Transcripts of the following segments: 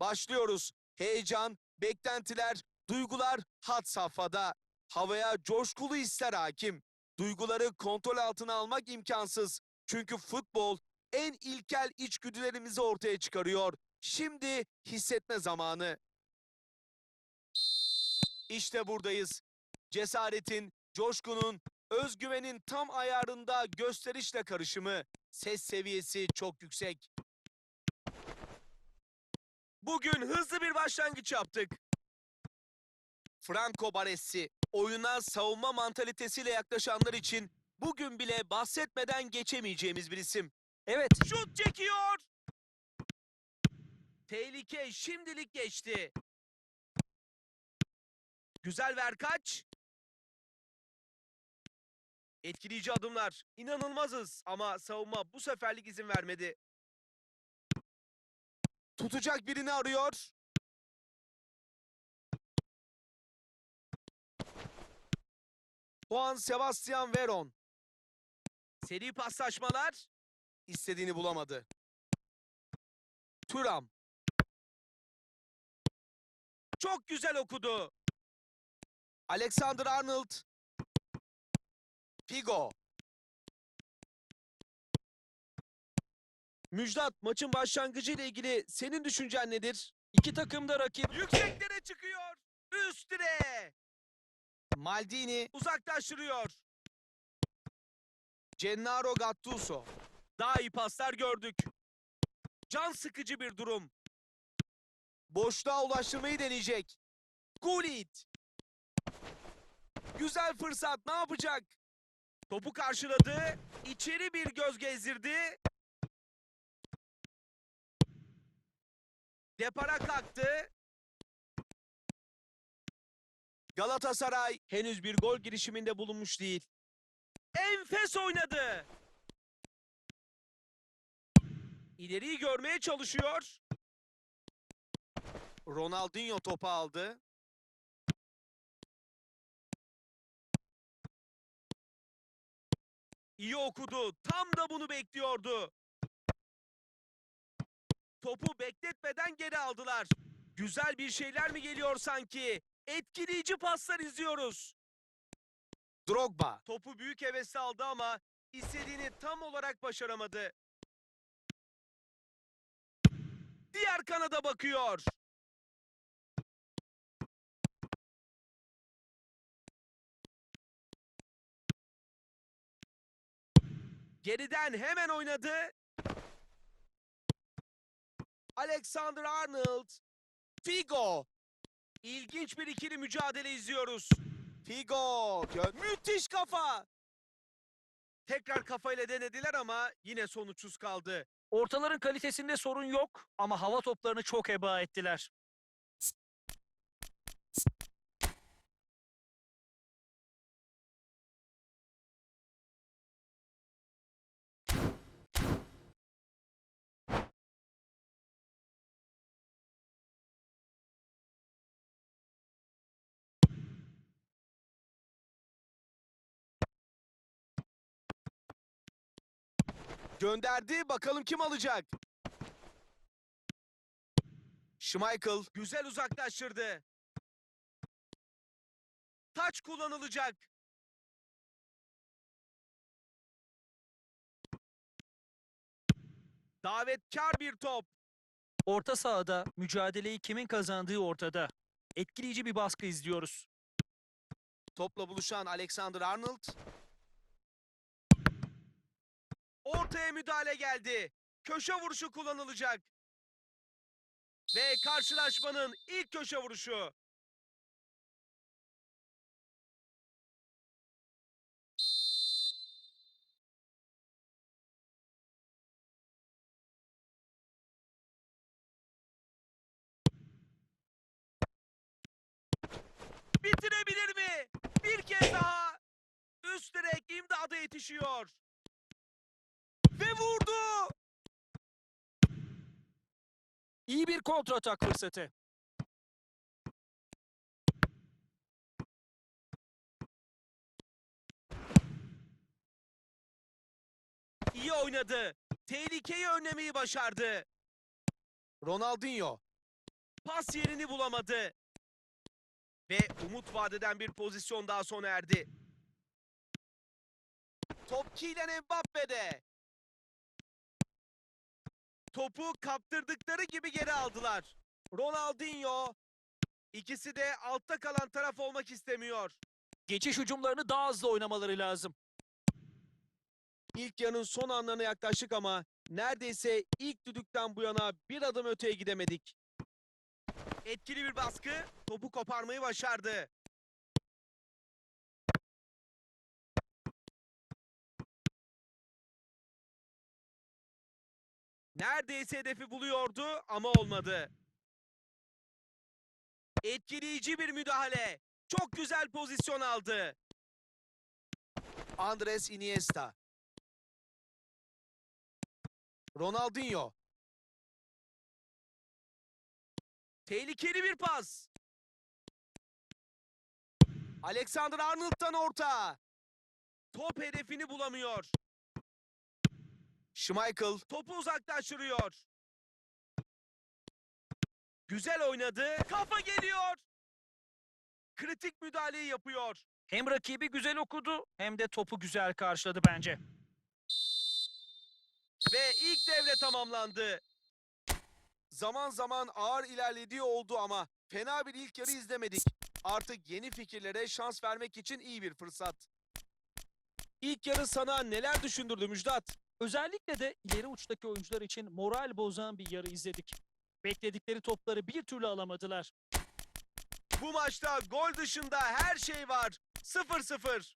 Başlıyoruz. Heyecan, beklentiler, duygular had safhada. Havaya coşkulu hisler hakim. Duyguları kontrol altına almak imkansız. Çünkü futbol en ilkel içgüdülerimizi ortaya çıkarıyor. Şimdi hissetme zamanı. İşte buradayız. Cesaretin, coşkunun, özgüvenin tam ayarında gösterişle karışımı. Ses seviyesi çok yüksek. Bugün hızlı bir başlangıç yaptık. Franco Baresi, oyuna savunma mantalitesiyle yaklaşanlar için bugün bile bahsetmeden geçemeyeceğimiz bir isim. Evet, Şut çekiyor. Tehlike şimdilik geçti. Güzel ver kaç. Etkileyici adımlar. İnanılmazız ama savunma bu seferlik izin vermedi. Tutacak birini arıyor. Juan Sebastian Veron. Seri paslaşmalar istediğini bulamadı. Turam. Çok güzel okudu. Alexander Arnold. Figo. Müjdat maçın başlangıcı ile ilgili senin düşüncen nedir? iki takım da rakip. Yükseklere çıkıyor. Üst. Maldini uzaklaştırıyor. Gennaro Gattuso. Daha iyi paslar gördük. Can sıkıcı bir durum. Boşluğa ulaştırmayı deneyecek. Gullit. Güzel fırsat ne yapacak? Topu karşıladı. İçeri bir göz gezdirdi. Depara kalktı. Galatasaray henüz bir gol girişiminde bulunmuş değil. Enfes oynadı. İleriyi görmeye çalışıyor. Ronaldinho topu aldı. İyi okudu. Tam da bunu bekliyordu. Topu bekletmeden geri aldılar. Güzel bir şeyler mi geliyor sanki? Etkileyici paslar izliyoruz. Drogba. Topu büyük hevesle aldı ama istediğini tam olarak başaramadı. Diğer kanada bakıyor. Geriden hemen oynadı. Alexander Arnold. Figo. İlginç bir ikili mücadele izliyoruz. Figo. Müthiş kafa. Tekrar kafayla denediler ama yine sonuçsuz kaldı. Ortaların kalitesinde sorun yok ama hava toplarını çok heba ettiler. Gönderdi. Bakalım kim alacak? Schmeichel güzel uzaklaştırdı. Taç kullanılacak. Davetkar bir top. Orta sahada mücadeleyi kimin kazandığı ortada. Etkileyici bir baskı izliyoruz. Topla buluşan Alexander Arnold. Ortaya müdahale geldi. Köşe vuruşu kullanılacak. Ve karşılaşmanın ilk köşe vuruşu. Bitirebilir mi? Bir kez daha. Üst direk imdada yetişiyor. İyi bir kontratak fırsatı. İyi oynadı. Tehlikeyi önlemeyi başardı. Ronaldinho. pas yerini bulamadı. Ve umut vadeden bir pozisyon daha sona erdi. Top Kylian Mbappe'de. Topu kaptırdıkları gibi geri aldılar. Ronaldinho ikisi de altta kalan taraf olmak istemiyor. Geçiş hücumlarını daha hızlı oynamaları lazım. İlk yarının son anlarına yaklaştık ama neredeyse ilk düdükten bu yana bir adım öteye gidemedik. Etkili bir baskı topu koparmayı başardı. Neredeyse hedefi buluyordu ama olmadı. Etkileyici bir müdahale. Çok güzel pozisyon aldı. Andres Iniesta. Ronaldinho. Tehlikeli bir pas. Alexander Arnold'dan orta. Top hedefini bulamıyor. Schmeichel topu uzaklaştırıyor. Güzel oynadı. Kafa geliyor. Kritik müdahaleyi yapıyor. Hem rakibi güzel okudu hem de topu güzel karşıladı bence. Ve ilk devre tamamlandı. Zaman zaman ağır ilerlediği oldu ama fena bir ilk yarı izlemedik. Artık yeni fikirlere şans vermek için iyi bir fırsat. İlk yarı sana neler düşündürdü Müjdat? Özellikle de ileri uçtaki oyuncular için moral bozan bir yarı izledik. Bekledikleri topları bir türlü alamadılar. Bu maçta gol dışında her şey var. 0-0.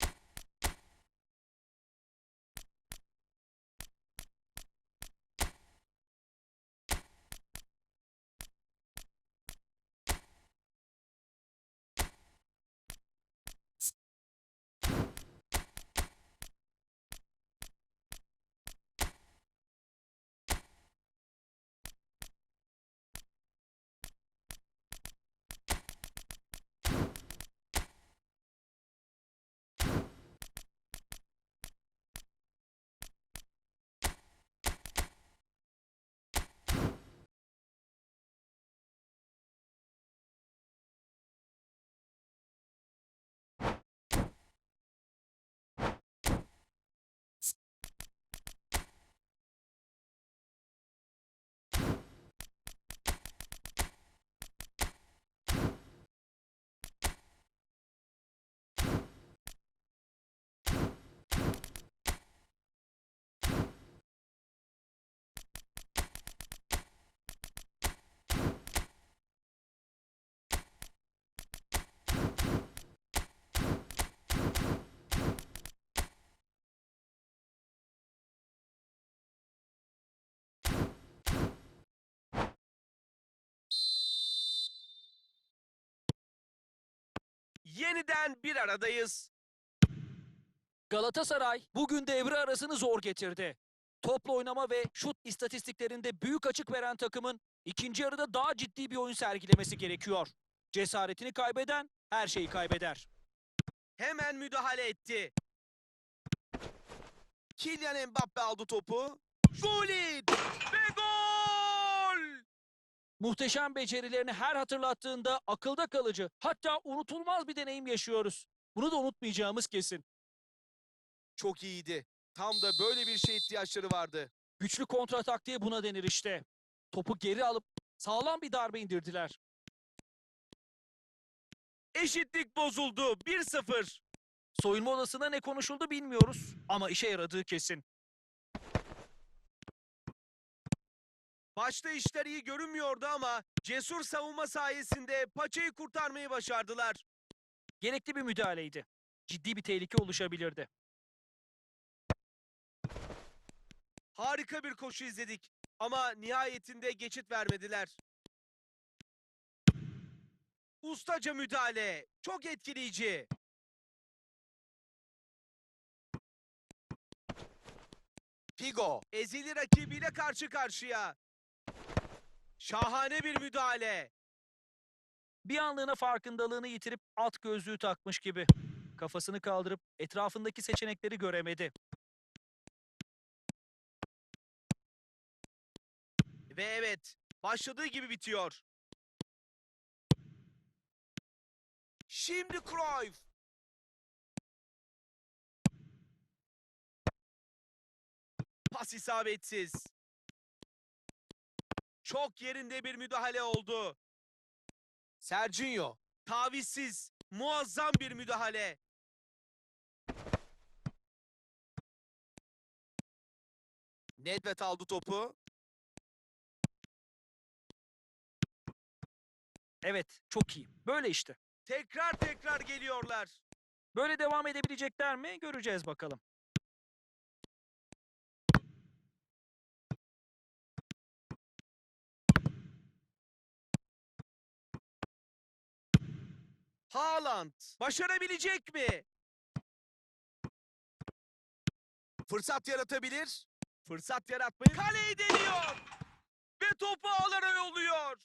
Yeniden bir aradayız. Galatasaray bugün devre arasını zor getirdi. Topla oynama ve şut istatistiklerinde büyük açık veren takımın ikinci yarıda daha ciddi bir oyun sergilemesi gerekiyor. Cesaretini kaybeden her şeyi kaybeder. Hemen müdahale etti. Kylian Mbappe aldı topu. Gullit ve gol! Muhteşem becerilerini her hatırlattığında akılda kalıcı hatta unutulmaz bir deneyim yaşıyoruz. Bunu da unutmayacağımız kesin. Çok iyiydi. Tam da böyle bir şey ihtiyaçları vardı. Güçlü kontratak diye buna denir işte. Topu geri alıp sağlam bir darbe indirdiler. Eşitlik bozuldu. 1-0. Soyunma odasında ne konuşuldu bilmiyoruz ama işe yaradığı kesin. Başta işler iyi görünmüyordu ama cesur savunma sayesinde paçayı kurtarmayı başardılar. Gerekli bir müdahaleydi. Ciddi bir tehlike oluşabilirdi. Harika bir koşu izledik ama nihayetinde geçit vermediler. Ustaca müdahale, çok etkileyici. Figo, ezili rakibiyle karşı karşıya. Şahane bir müdahale. Bir anlığına farkındalığını yitirip alt gözlüğü takmış gibi. Kafasını kaldırıp etrafındaki seçenekleri göremedi. Ve evet, başladığı gibi bitiyor. Şimdi Cruyff. Pas isabetsiz. Çok yerinde bir müdahale oldu. Serginho tavizsiz muazzam bir müdahale. Nedved aldı topu. Evet, çok iyi. Böyle işte. Tekrar tekrar geliyorlar. Böyle devam edebilecekler mi? Göreceğiz bakalım. Haaland başarabilecek mi? Fırsat yaratabilir. Fırsat yaratmayı kaleyi deniyor. Ve topu ağlara yolluyor.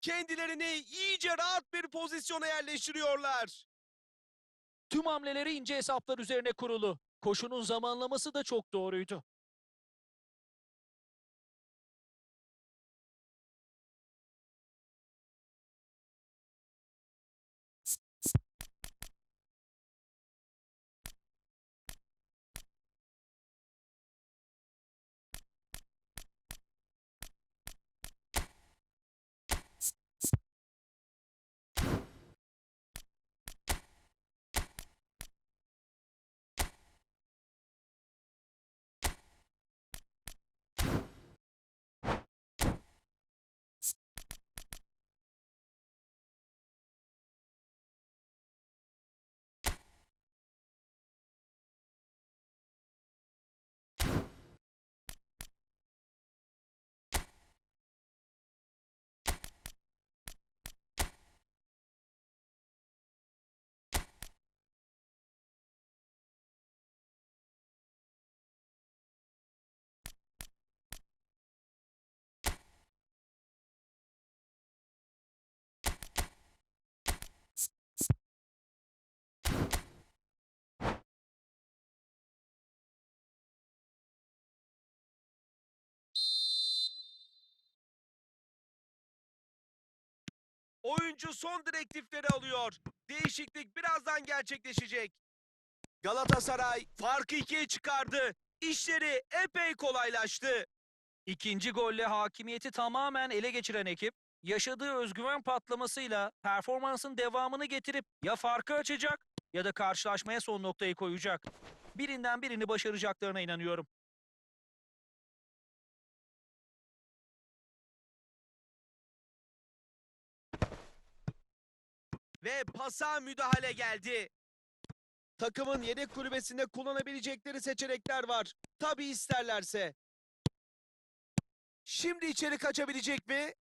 Kendilerini iyice rahat bir pozisyona yerleştiriyorlar. Tüm hamleleri ince hesaplar üzerine kurulu. Koşunun zamanlaması da çok doğruydu. Oyuncu son direktifleri alıyor. Değişiklik birazdan gerçekleşecek. Galatasaray farkı ikiye çıkardı. İşleri epey kolaylaştı. İkinci golle hakimiyeti tamamen ele geçiren ekip, yaşadığı özgüven patlamasıyla performansın devamını getirip ya farkı açacak ya da karşılaşmaya son noktayı koyacak. Birinden birini başaracaklarına inanıyorum. Ve pasa müdahale geldi. Takımın yedek kulübesinde kullanabilecekleri seçenekler var. Tabi isterlerse. Şimdi içeri kaçabilecek mi?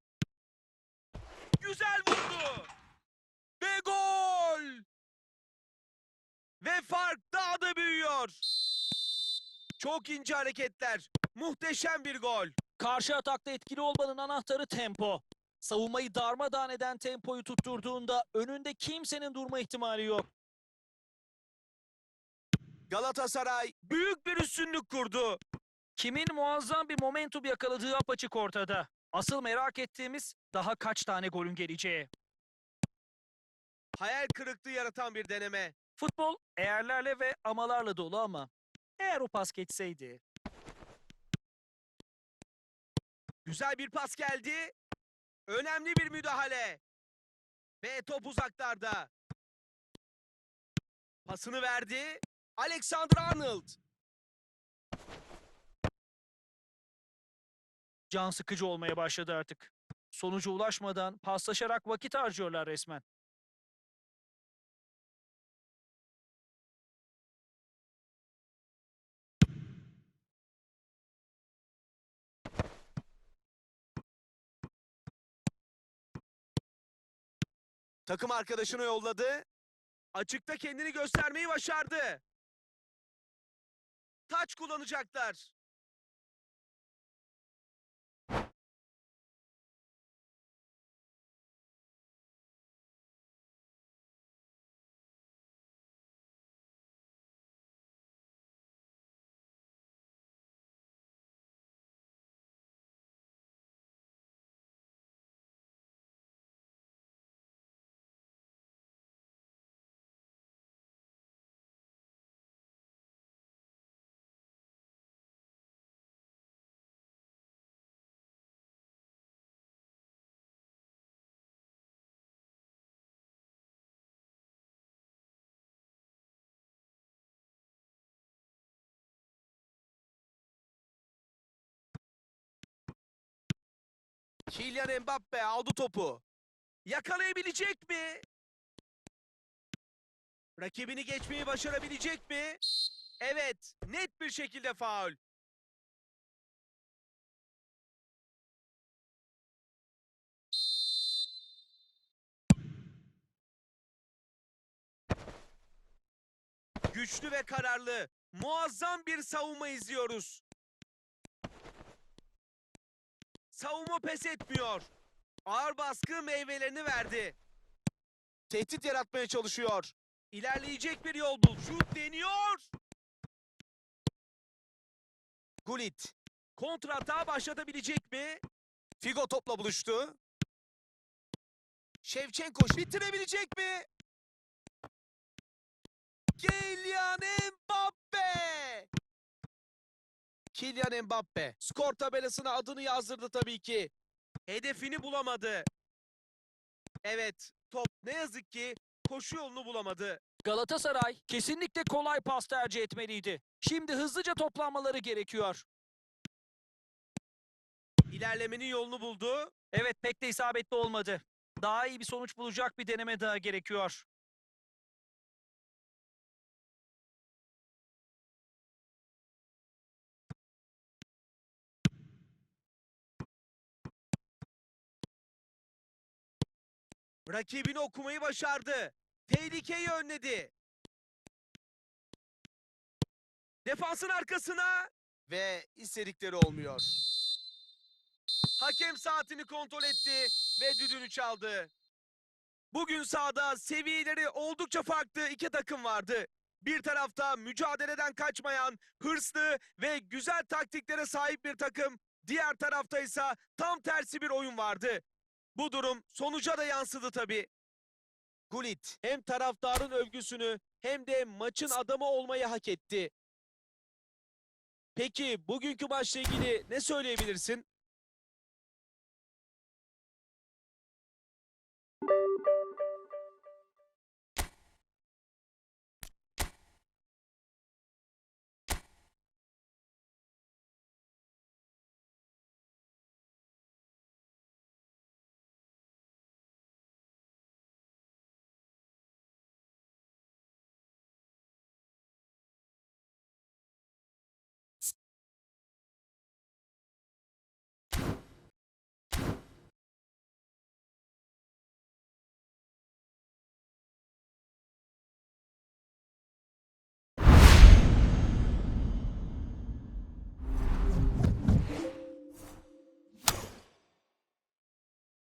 Güzel vurdu. Ve gol! Ve fark daha da büyüyor. Çok ince hareketler. Muhteşem bir gol. Karşı atakta etkili olmanın anahtarı tempo. Savunmayı darmadağın eden tempoyu tutturduğunda önünde kimsenin durma ihtimali yok. Galatasaray büyük bir üstünlük kurdu. Kimin muazzam bir momentum yakaladığı apaçık ortada. Asıl merak ettiğimiz daha kaç tane golün geleceği. Hayal kırıklığı yaratan bir deneme. Futbol eğerlerle ve amalarla dolu ama eğer o pas geçseydi. Güzel bir pas geldi. Önemli bir müdahale. Ve top uzaklarda. Pasını verdi. Alexander Arnold. Can sıkıcı olmaya başladı artık. Sonuca ulaşmadan paslaşarak vakit harcıyorlar resmen. Takım arkadaşını yolladı. Açıkta kendini göstermeyi başardı. Taç kullanacaklar. Kylian Mbappe aldı topu. Yakalayabilecek mi? Rakibini geçmeyi başarabilecek mi? Evet, net bir şekilde faul. Güçlü ve kararlı, muazzam bir savunma izliyoruz. Savunma pes etmiyor. Ağır baskı meyvelerini verdi. Tehdit yaratmaya çalışıyor. İlerleyecek bir yol bul. Şut deniyor. Gullit. Kontratağı başlatabilecek mi? Figo topla buluştu. Şevçenko bitirebilecek mi? Kylian Mbappe! Kylian Mbappe skor tabelasına adını yazdırdı tabii ki. Hedefini bulamadı. Evet, top ne yazık ki koşu yolunu bulamadı. Galatasaray kesinlikle kolay pas tercih etmeliydi. Şimdi hızlıca toplanmaları gerekiyor. İlerlemenin yolunu buldu. Evet pek de isabetli olmadı. Daha iyi bir sonuç bulacak bir deneme daha gerekiyor. Rakibini okumayı başardı. Tehlikeyi önledi. Defansın arkasına ve istedikleri olmuyor. Hakem saatini kontrol etti ve düdüğünü çaldı. Bugün sahada seviyeleri oldukça farklı iki takım vardı. Bir tarafta mücadeleden kaçmayan, hırslı ve güzel taktiklere sahip bir takım. Diğer tarafta ise tam tersi bir oyun vardı. Bu durum sonuca da yansıdı tabii. Gullit hem taraftarın övgüsünü hem de maçın adamı olmayı hak etti. Peki bugünkü maçla ilgili ne söyleyebilirsin?